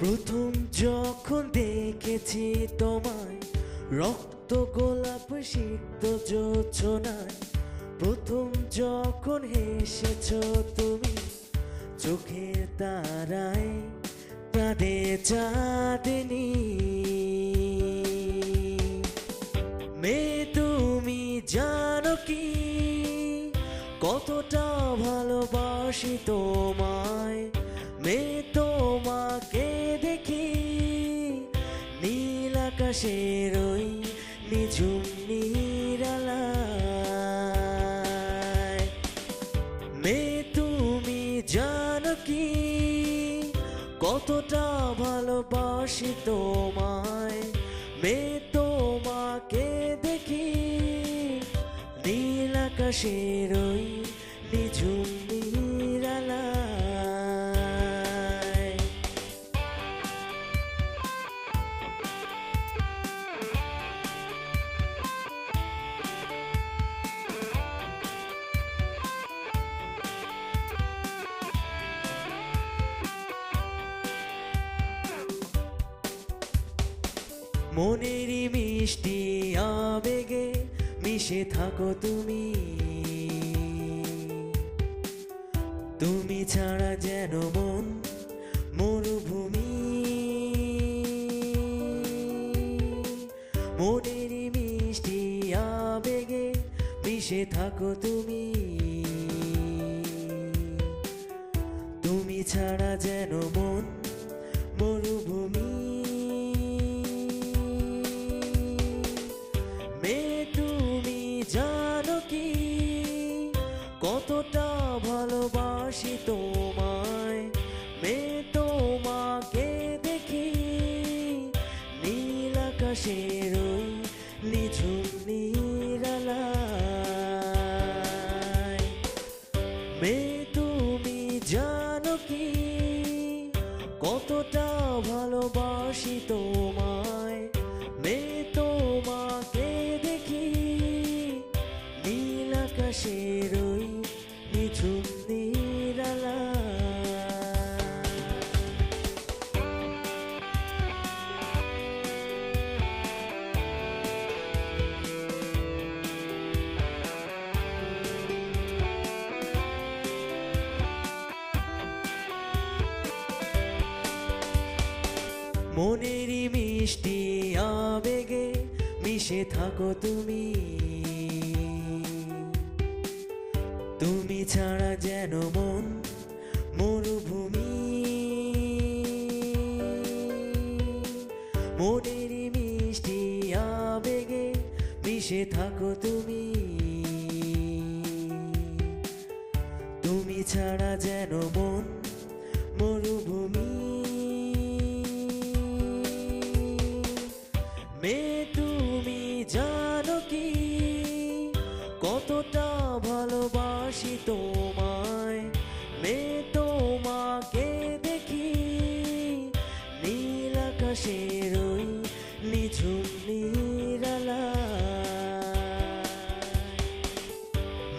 প্রথম যখন দেখেছি তোমায়, রক্ত গোলাপ সিক্ত যোচনায় প্রথম যখন হেসেছ তুমি, চোখের তারায় তাদের চাঁদনি। মেয়ে তুমি জানো কি? কতটা ভালোবাসি তোমায়। মেয়ে আকাশের ওই নিঝুম নিরালায়। মেয়ে তুমি জানো কি? কতটা ভালোবাসি তোমায়। মেয়ে তোমাকে দেখি। নীল আকাশের ওই নিঝুম মনেরই মিষ্টি আবেগে মিশে থাকো তুমি। তুমি ছাড়া যেন মন মরুভূমি। মনেরই মিষ্টি আবেগে মিশে থাকো তুমি। তুমি ছাড়া যেন ভালোবাসি তোমায়। মেয়ে তোমাকে দেখি নীল আকাশের ওই মেয়ে তুমি জানো কি? কতটা ভালোবাসি তোমায়। মনেরই মিষ্টি আবেগে মিশে থাকো তুমি। তুমি ছাড়া যেন মন মরুভূমি। মনেরই মিষ্টি আবেগে মিশে থাকো তুমি। তুমি ছাড়া যেন মন মরুভূমি। ভালোবাসি তোমায়। মেয়ে তোমাকে দেখি, নীল আকাশের ওই নিঝুম নিরালায়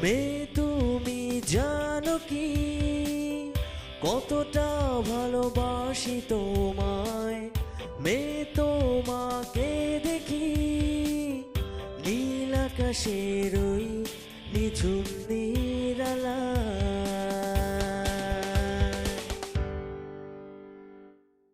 মেয়ে তুমি জানো কি, কতটা ভালোবাসি তোমায়। মেয়ে তোমাকে দেখি, নীল আকাশের ওই নিঝুম